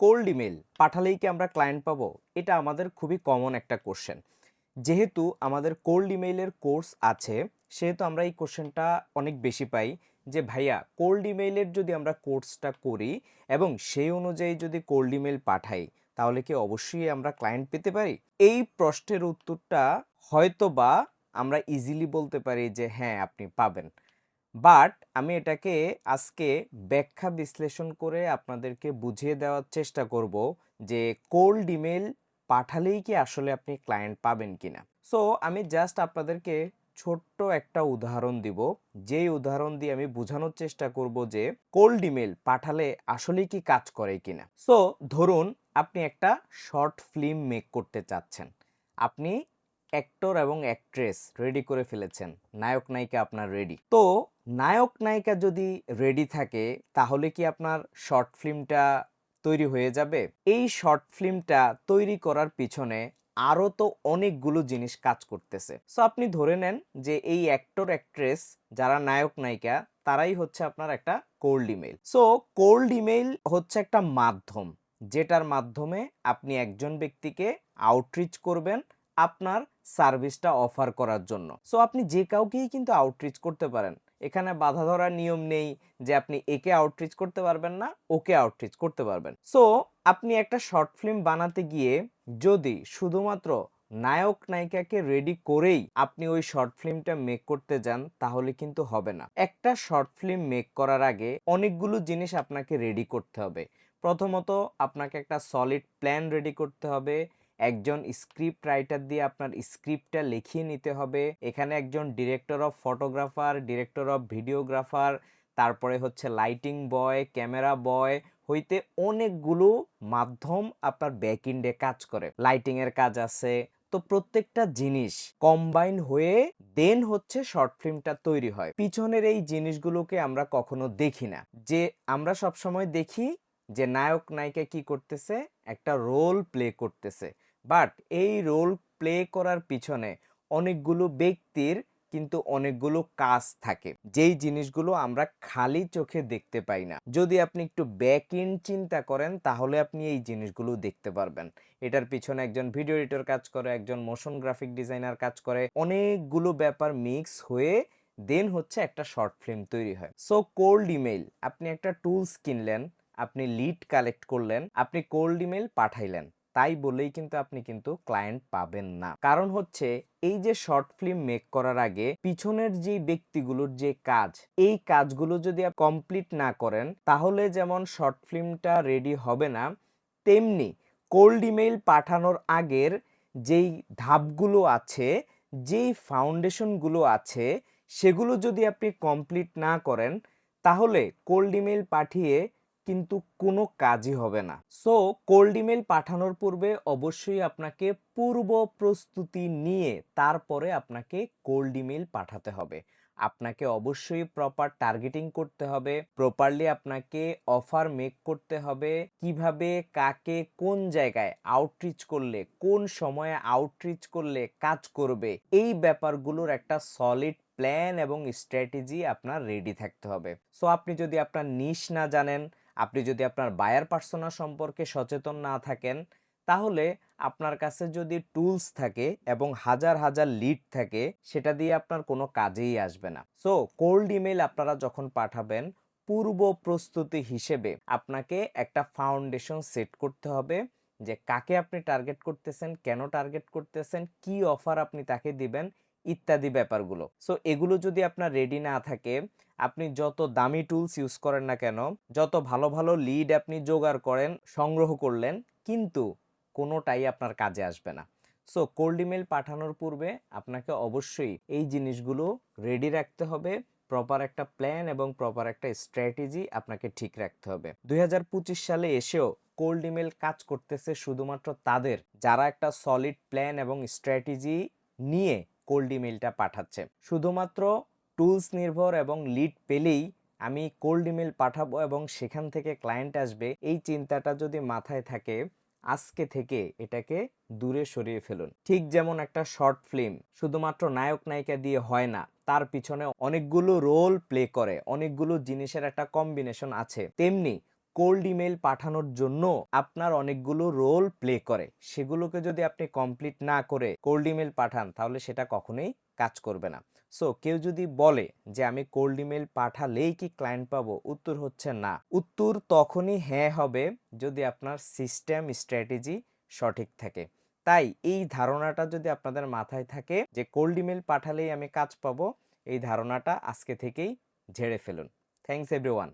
Cold email পাঠালেই কি আমরা client পাবো? এটা আমাদের খুবই কমন একটা কোশ্চেন যেহেতু আমাদের কোল্ড ইমেইলের কোর্স আছে, সেহেতু আমরা এই কোশ্চেনটা অনেক বেশি পাই যে, ভাইয়া কোল্ড ইমেইলের যদি আমরা কোর্সটা করি এবং সেই অনুযায়ী যদি কোল্ড ইমেল পাঠাই, তাহলে কি অবশ্যই আমরা ক্লায়েন্ট পেতে পারি? এই প্রশ্নের উত্তরটা হয়তো বা আমরা ইজিলি বলতে পারি যে হ্যাঁ আপনি পাবেন। বাট আমি এটাকে আজকে ব্যাখ্যা বিশ্লেষণ করে আপনাদেরকে বুঝিয়ে দেওয়ার চেষ্টা করব যে কোল্ড ইমেল পাঠালেই কি আসলে আপনি ক্লায়েন্ট পাবেন কিনা। সো আমি জাস্ট আপনাদেরকে ছোট্ট একটা উদাহরণ দিব। যেই উদাহরণ দিয়ে আমি বোঝানোর চেষ্টা করব যে কোল্ড ইমেল পাঠালে আসলেই কি কাজ করে কিনা। সো ধরুন আপনি একটা শর্ট ফিল্ম মেক করতে চাচ্ছেন। আপনি অ্যাক্টর এবং অ্যাক্ট্রেস রেডি করে ফেলেছেন। নায়ক নায়িকা আপনার রেডি তো নায়ক নায়িকা যদি রেডি থাকে, তাহলে কি আপনার শর্ট ফিল্মটা তৈরি হয়ে যাবে? এই শর্ট ফিল্মটা তৈরি করার পিছনে আরও তো অনেকগুলো জিনিস কাজ করতেছে। সো আপনি ধরে নেন যে এই অ্যাক্টর অ্যাক্ট্রেস যারা নায়ক, নায়িকা, তারাই হচ্ছে আপনার একটা cold email so cold email হচ্ছে একটা মাধ্যম, যেটার মাধ্যমে আপনি একজন ব্যক্তিকে আউটরিচ করবেন আপনার সার্ভিসটা অফার করার জন্য। সো আপনি যে কাউকেই কিন্তু আউটরিচ করতে পারেন এখানে বাধা ধরার নিয়ম নেই যে আপনি একে আউটরিচ করতে পারবেন না, ওকে আউটরিচ করতে পারবেন। সো আপনি একটা শর্ট ফিল্ম বানাতে গিয়ে যদি শুধুমাত্র নায়ক নায়িকাকে রেডি করেই আপনি ওই শর্ট ফিল্মটা মেক করতে যান, তাহলে কিন্তু হবে না। একটা শর্ট ফিল্ম মেক করার আগে অনেকগুলো জিনিস আপনাকে রেডি করতে হবে। প্রথমত, আপনাকে একটা সলিড প্ল্যান রেডি করতে হবে। একজন স্ক্রিপ্ট রাইটার দিয়ে আপনার স্ক্রিপ্টটা লিখিয়ে নিতে হবে। এখানে একজন director of photographer director of videographer তারপরে হচ্ছে লাইটিং বয় ক্যামেরা বয় হইতে অনেকগুলো মাধ্যম আপনার ব্যাক ইন্ডে কাজ করে। লাইটিং এর কাজ আছে। তো প্রত্যেকটা জিনিস কম্বাইন হয়ে দেন হচ্ছে শর্ট ফিল্মটা তৈরি হয়। পিছনের এই জিনিসগুলোকে আমরা কখনো দেখি না। যে আমরা সবসময় দেখি যে নায়ক নায়িকা কি করতেছে? একটা রোল প্লে করতেছে। বাট এই রোল প্লে করার পিছনে অনেকগুলো ব্যক্তির কিন্তু অনেকগুলো কাজ থাকে। যেই জিনিসগুলো আমরা খালি চোখে দেখতে পাই না। যদি আপনি একটু ব্যাক ইন চিন্তা করেন, তাহলে আপনি এই জিনিসগুলো দেখতে পারবেন। এটার পিছনে একজন ভিডিও এডিটর কাজ করে, একজন মোশন গ্রাফিক ডিজাইনার কাজ করে, অনেকগুলো ব্যাপার মিক্স হয়ে দেন হচ্ছে একটা শর্ট ফিল্ম তৈরি হয়। সো কোল্ড ইমেইল আপনি একটা টুলস কিনলেন, আপনি লিড কালেক্ট করলেন, আপনি কোল্ড ইমেইল পাঠাইলেন। তাই বলেই কিন্তু আপনি কিন্তু ক্লায়েন্ট পাবেন না। কারণ হচ্ছে, এই যে শর্ট ফিল্ম মেক করার আগে পিছনের যে ব্যক্তিগুলোর যে কাজ, এই কাজগুলো যদি কমপ্লিট না করেন, তাহলে যেমন শর্ট ফিল্মটা রেডি হবে না, তেমনি কোল্ড ইমেইল পাঠানোর আগের যেই ধাপগুলো আছে, যেই ফাউন্ডেশনগুলো আছে, সেগুলো যদি আপনি কমপ্লিট না করেন, তাহলে কোল্ড ইমেল পাঠিয়ে কিন্তু কোনো কাজই হবে না। সো কোল্ড ইমেল পাঠানোর পূর্বে অবশ্যই আপনাকে পূর্ব প্রস্তুতি নিয়ে তারপরে আপনাকে কোল্ড ইমেল পাঠাতে হবে। আপনাকে অবশ্যই প্রপার টার্গেটিং করতে হবে প্রপারলি আপনাকে অফার মেক করতে হবে, কীভাবে, কাকে, কোন জায়গায় আউটরিচ করলে, কোন সময়ে আউটরিচ করলে কাজ করবে, এই ব্যাপারগুলোর একটা সলিড প্ল্যান এবং স্ট্র্যাটেজি আপনার রেডি থাকতে হবে। সো আপনি যদি আপনার নিশ না জানেন আপনি যদি আপনার বায়ার পার্সোনা সম্পর্কে সচেতন না থাকেন, তাহলে আপনার কাছে যদি টুলস থাকে এবং হাজার হাজার লিড থাকে, সেটা দিয়ে আপনার কোনো কাজেই আসবে না। সো কোল্ড ইমেল আপনারা যখন পাঠাবেন, পূর্ব প্রস্তুতি হিসেবে আপনাকে একটা ফাউন্ডেশন সেট করতে হবে। যে কাকে আপনি টার্গেট করতেছেন, কেন টার্গেট করতেছেন, কি অফার আপনি তাকে দিবেন, ইত্যাদি ব্যাপারগুলো। সো এগুলো যদি আপনার রেডি না থাকে, আপনি যত দামি টুলস ইউজ করেন না কেন, যত ভালো ভালো লিড আপনি জোগাড় করেন, সংগ্রহ করলেন, কিন্তু কোনোটাই আপনার কাজে আসবে না। সো কোল্ড ইমেল পাঠানোর পূর্বে আপনাকে অবশ্যই এই জিনিসগুলো রেডি রাখতে হবে। প্রপার একটা প্ল্যান এবং প্রপার একটা স্ট্র্যাটেজি আপনাকে ঠিক রাখতে হবে। দুই হাজার পঁচিশ সালে এসেও কোল্ড ইমেল কাজ করতেছে শুধুমাত্র তাদের, যারা একটা সলিড প্ল্যান এবং স্ট্র্যাটেজি নিয়ে কোল্ড ইমেলটা পাঠাচ্ছে। শুধুমাত্র টুলস নির্ভর এবং লিড পেলেই আমি কোল্ড ইমেল পাঠাবো এবং সেখান থেকে ক্লায়েন্ট আসবে, এই চিন্তাটা যদি মাথায় থাকে, আজকে থেকে এটাকে দূরে সরিয়ে ফেলুন। ঠিক যেমন একটা শর্ট ফিল্ম শুধুমাত্র নায়ক নায়িকা দিয়ে হয় না তার পিছনে অনেকগুলো রোল প্লে করে, অনেকগুলো জিনিসের একটা কম্বিনেশন আছে। তেমনি কোল্ড ইমেল পাঠানোর জন্য আপনার অনেকগুলো রোল প্লে করে। সেগুলোকে যদি আপনি কমপ্লিট না করে কোল্ড ইমেল পাঠান, তাহলে সেটা কখনোই কাজ করবে না। সো কেউ যদি বলে যে, আমি কোল্ড ইমেল পাঠালেই কি ক্লায়েন্ট পাবো? উত্তর হচ্ছে না। উত্তর তখনই হ্যাঁ হবে যদি আপনার সিস্টেম স্ট্র্যাটেজি সঠিক থাকে। তাই এই ধারণাটা যদি আপনাদের মাথায় থাকে যে কোল্ড ইমেল পাঠালেই আমি কাজ পাবো, এই ধারণাটা আজকে থেকেই ঝেড়ে ফেলুন। Thanks everyone